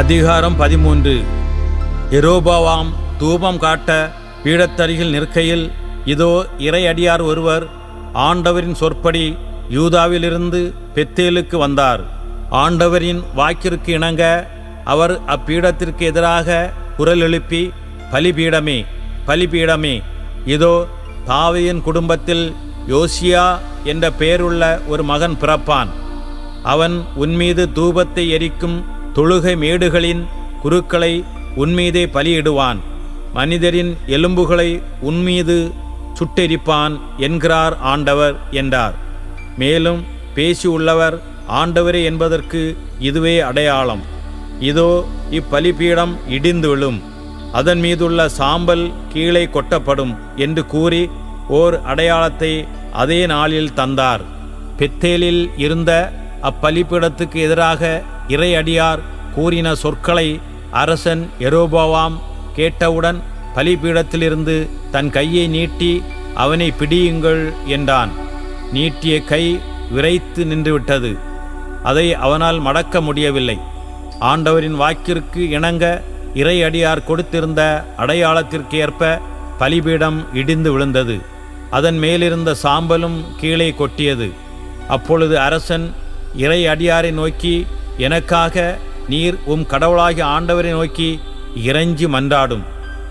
அதிகாரம் பதிமூன்று. எரோபாவாம் தூபம் காட்ட பீடத்தருகில் நிற்கையில் இதோ இறையடியார் ஒருவர் ஆண்டவரின் சொற்படி யூதாவிலிருந்து பெத்தேலுக்கு வந்தார். ஆண்டவரின் வாக்கிற்கு இணங்க அவர் அப்பீடத்திற்கு எதிராக குரல் எழுப்பி பலிபீடமே பலிபீடமே இதோ தாவையின் குடும்பத்தில் யோசியா என்ற பெயருள்ள ஒரு மகன் பிறப்பான். அவன் உன்மீது தூபத்தை எரிக்கும் தொழுகை மேடுகளின் குருக்களை உன்மீதே பலியிடுவான். மனிதரின் எலும்புகளை உன்மீது சுட்டெரிப்பான் என்கிறார் ஆண்டவர் என்றார். மேலும் பேசியுள்ளவர் ஆண்டவரே என்பதற்கு இதுவே அடையாளம். இதோ இப்பலிபீடம் இடிந்து விழும் அதன் மீதுள்ள சாம்பல் கீழே கொட்டப்படும் என்று கூறி ஓர் அடையாளத்தை அதே நாளில் தந்தார். பெத்தேலில் இருந்த அப்பலிப்பிடத்துக்கு எதிராக இறையடியார் கூறின சொற்களை அரசன் எரோபாவாம் கேட்டவுடன் பலிபீடத்திலிருந்து தன் கையை நீட்டி அவனை பிடியுங்கள் என்றான். நீட்டிய கை விரைத்து நின்றுவிட்டது. அதை அவனால் மடக்க முடியவில்லை. ஆண்டவரின் வாக்கிற்கு இணங்க இறையடியார் கொடுத்திருந்த அடையாளத்திற்கேற்ப பலிபீடம் இடிந்து விழுந்தது. அதன் மேலிருந்த சாம்பலும் கீழே கொட்டியது. அப்பொழுது அரசன் இறை அடியாரை நோக்கி எனக்காக நீர் உம் கடவுளாகிய ஆண்டவரை நோக்கி இறைஞ்சி மன்றாடும்.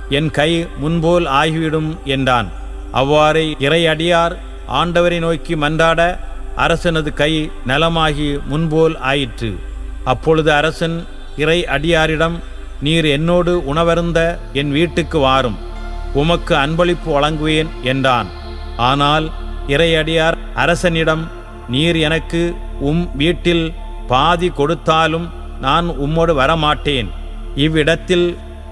என் கை முன்போல் ஆகிவிடும் என்றான். அவ்வாறே இறை அடியார் ஆண்டவரை நோக்கி மன்றாட அரசனது கை நலமாகி முன்போல் ஆயிற்று. அப்பொழுது அரசன் இறை அடியாரிடம் நீர் என்னோடு உணவருந்த என் வீட்டுக்கு வாரும். உமக்கு அன்பளிப்பு வழங்குவேன் என்றான். ஆனால் இறையடியார் அரசனிடம் நீர் எனக்கு உம் வீட்டில் பாதி கொடுத்தாலும் நான் உம்மோடு வரமாட்டேன். இவ்விடத்தில்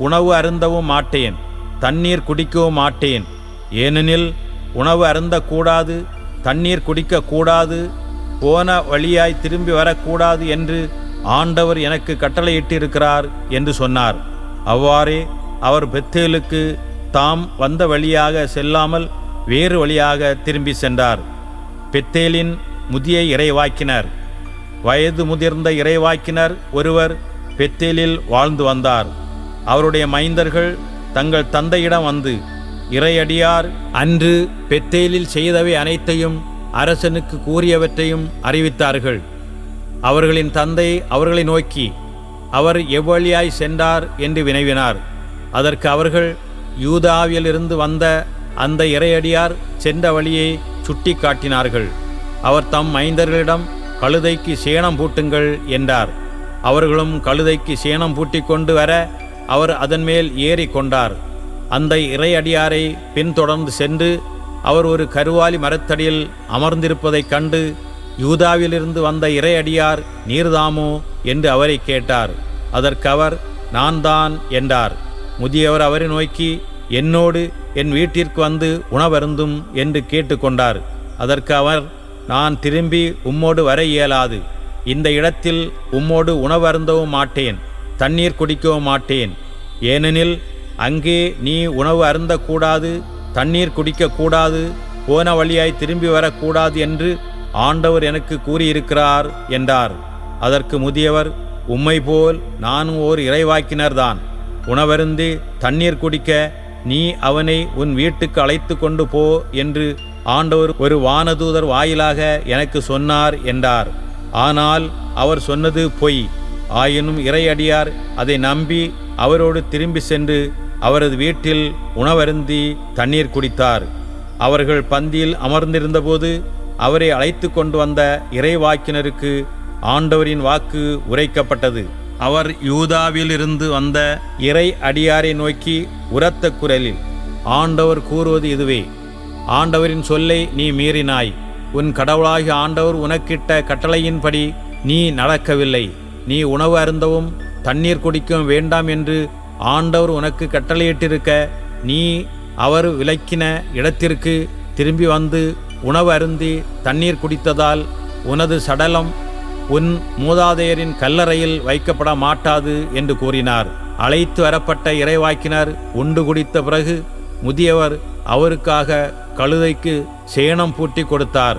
உணவு அருந்தவும் மாட்டேன். தண்ணீர் குடிக்கவும் மாட்டேன். ஏனெனில் உணவு அருந்தக்கூடாது தண்ணீர் குடிக்கக்கூடாது போன வழியாய் திரும்பி வரக்கூடாது என்று ஆண்டவர் எனக்கு கட்டளையிட்டிருக்கிறார் என்று சொன்னார். அவ்வாறே அவர் பெத்தேலுக்கு தாம் வந்த வழியாக செல்லாமல் வேறு வழியாக திரும்பி சென்றார். பெத்தேலின் முதிய இறைவாக்கினர். வயது முதிர்ந்த இறைவாக்கினர் ஒருவர் பெத்தேலில் வாழ்ந்து வந்தார். அவருடைய மைந்தர்கள் தங்கள் தந்தையிடம் வந்து இறையடியார் அன்று பெத்தேலில் செய்தவை அனைத்தையும் அரசனுக்கு கூறியவற்றையும் அறிவித்தார்கள். அவர்களின் தந்தை அவர்களை நோக்கி அவர் எவ்வழியாய் சென்றார்? என்று வினவினார். அதற்கு அவர்கள் யூதாவிலிருந்து வந்த அந்த இறையடியார் சென்ற வழியை சுட்டி காட்டினார்கள் அவர் தம் மைந்தர்களிடம் கழுதைக்கு சேணம் பூட்டுங்கள் என்றார். அவர்களும் கழுதைக்கு சேணம் பூட்டி கொண்டு வர அவர் அதன் மேல் ஏறி கொண்டார். அந்த இறையடியாரை பின்தொடர்ந்து சென்று அவர் ஒரு கருவாலி மரத்தடியில் அமர்ந்திருப்பதைக் கண்டு யூதாவிலிருந்து வந்த இறையடியார் நீர்தாமோ? என்று அவரை கேட்டார். அதற்கு அவர் நான் தான் என்றார். முதியவர் அவரை நோக்கி என்னோடு என் வீட்டிற்கு வந்து உணவருந்தும் என்று கேட்டுக்கொண்டார் அதற்கு அவர் நான் திரும்பி உம்மோடு வர இயலாது. இந்த இடத்தில் உம்மோடு உணவருந்தவும் மாட்டேன். தண்ணீர் குடிக்கவும் மாட்டேன். ஏனெனில் அங்கே நீ உணவு அருந்தக்கூடாது தண்ணீர் குடிக்கக்கூடாது போன வழியாய் திரும்பி வரக்கூடாது என்று ஆண்டவர் எனக்கு கூறியிருக்கிறார் என்றார். அதற்கு முதியவர் உம்மை போல் நானும் ஓர் இறைவாக்கினர்தான். உணவருந்தி தண்ணீர் குடிக்க நீ அவனை உன் வீட்டுக்கு அழைத்து கொண்டு போ என்று ஆண்டவர் ஒரு வானதூதர் வாயிலாக எனக்கு சொன்னார் என்றார். ஆனால் அவர் சொன்னது பொய். ஆயினும் இறையடியார் அதை நம்பி அவரோடு திரும்பி சென்று அவரது வீட்டில் உணவருந்தி தண்ணீர் குடித்தார். அவர்கள் பந்தியில் அமர்ந்திருந்தபோது அவரை அழைத்து கொண்டு வந்த இறைவாக்கினருக்கு ஆண்டவரின் வாக்கு உரைக்கப்பட்டது. அவர் யூதாவிலிருந்து வந்த இறை அடியாரை நோக்கி உரத்த குரலில் ஆண்டவர் கூறுவது இதுவே. ஆண்டவரின் சொல்லை நீ மீறினாய். உன் கடவுளாகி ஆண்டவர் உனக்கிட்ட கட்டளையின்படி நீ நடக்கவில்லை. நீ உணவு அருந்தவும் தண்ணீர் குடிக்கவும் வேண்டாம் என்று ஆண்டவர் உனக்கு கட்டளையிட்டிருக்க நீ அவர் விலக்கின இடத்திற்கு திரும்பி வந்து உணவு அருந்தி தண்ணீர் குடித்ததால் உனது சடலம் உன் மூதாதையரின் கல்லறையில் வைக்கப்பட மாட்டாது என்று கூறினார். அழைத்து வரப்பட்ட இறைவாக்கினர் உண்டு குடித்த பிறகு முதியவர் அவருக்காக கழுதைக்கு சேணம் பூட்டி கொடுத்தார்.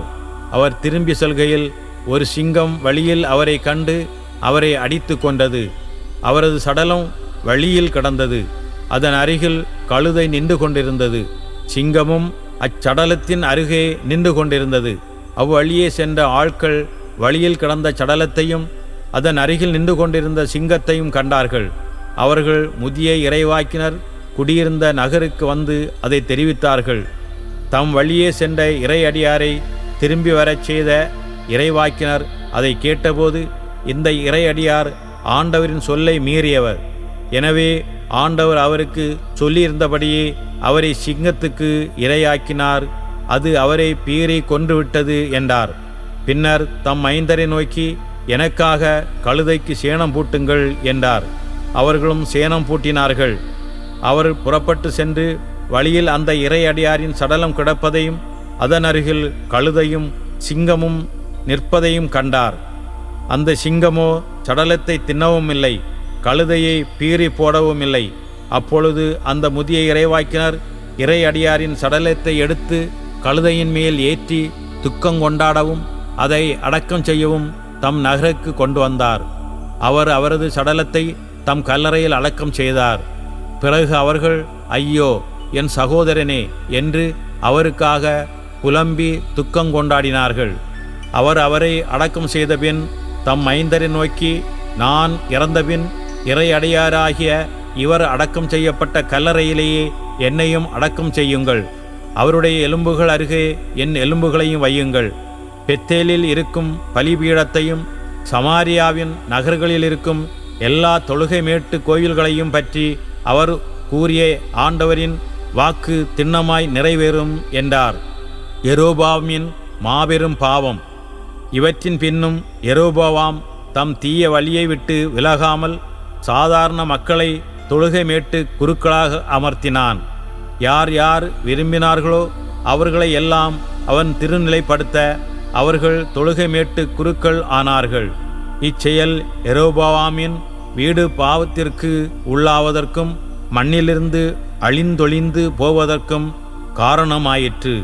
அவர் திரும்பி செல்கையில் ஒரு சிங்கம் வழியில் அவரை கண்டு அவரை அடித்து கொண்டது அவரது சடலம் வழியில் கிடந்தது. அதன் அருகில் கழுதை நின்று கொண்டிருந்தது. சிங்கமும் அச்சடலத்தின் அருகே நின்று கொண்டிருந்தது. அவ்வழியே சென்ற ஆட்கள் வழியில் கிடந்த சடலத்தையும் அதன் அருகில் நின்று கொண்டிருந்த சிங்கத்தையும் கண்டார்கள். அவர்கள் முதிய இறைவாக்கினர் குடியிருந்த நகருக்கு வந்து அதை தெரிவித்தார்கள். தம் வழியே சென்ற இறையடியாரை திரும்பி வரச் செய்த இறைவாக்கினர் அதை கேட்டபோது இந்த இறையடியார் ஆண்டவரின் சொல்லை மீறியவர். எனவே ஆண்டவர் அவருக்கு சொல்லியிருந்தபடியே அவரை சிங்கத்துக்கு இரையாக்கினார் அது அவரை பீறி கொன்றுவிட்டது என்றார். பின்னர் தம் ஐந்தரை நோக்கி எனக்காக கழுதைக்கு சேணம் பூட்டுங்கள் என்றார். அவர்களும் சேணம் பூட்டினார்கள். அவர் புறப்பட்டு சென்று வழியில் அந்த இறையடியாரின் சடலம் கிடப்பதையும் அதன் அருகில் கழுதையும் சிங்கமும் நிற்பதையும் கண்டார். அந்த சிங்கமோ சடலத்தை தின்னவும் இல்லை கழுதையை பீறி போடவும் இல்லை அப்பொழுது அந்த முதிய இறைவாக்கினர் இறையடியாரின் சடலத்தை எடுத்து கழுதையின் மேல் ஏற்றி துக்கம் கொண்டாடவும் அதை அடக்கம் செய்யவும் தம் நகருக்கு கொண்டு வந்தார். அவர் அவரது சடலத்தை தம் கல்லறையில் அடக்கம் செய்தார். பிறகு அவர்கள் ஐயோ என் சகோதரனே என்று அவருக்காக புலம்பி துக்கம் கொண்டாடினார்கள். அவர் அவரை அடக்கம் செய்தபின் தம் மைந்தரை நோக்கி நான் இறந்தபின் இறையடையாராகிய இவர் அடக்கம் செய்யப்பட்ட கல்லறையிலேயே என்னையும் அடக்கம் செய்யுங்கள். அவருடைய எலும்புகள் அருகே என் எலும்புகளையும் வையுங்கள். பெத்தேலில் இருக்கும் பலிபீடத்தையும் சமாரியாவின் நகர்களில் இருக்கும் எல்லா தொழுகை மேட்டு கோயில்களையும் பற்றி அவர் கூறிய ஆண்டவரின் வாக்கு திண்ணமாய் நிறைவேறும் என்றார். எரோபாமின் மாபெரும் பாவம். இவற்றின் பின்னும் எரோபோவாம் தம் தீய வழியை விட்டு விலகாமல் சாதாரண மக்களை தொழுகை மேட்டு குருக்களாக அமர்த்தினான். யார் யார் விரும்பினார்களோ அவர்களை எல்லாம் அவன் திருநிலைப்படுத்த அவர்கள் தொழுகை மேட்டு குருக்கள் ஆனார்கள். இச்செயல் எரோபாவாமின் வீடு பாவத்திற்கு உள்ளாவதற்கும் மண்ணிலிருந்து அழிந்தொழிந்து போவதற்கும் காரணமாயிற்று.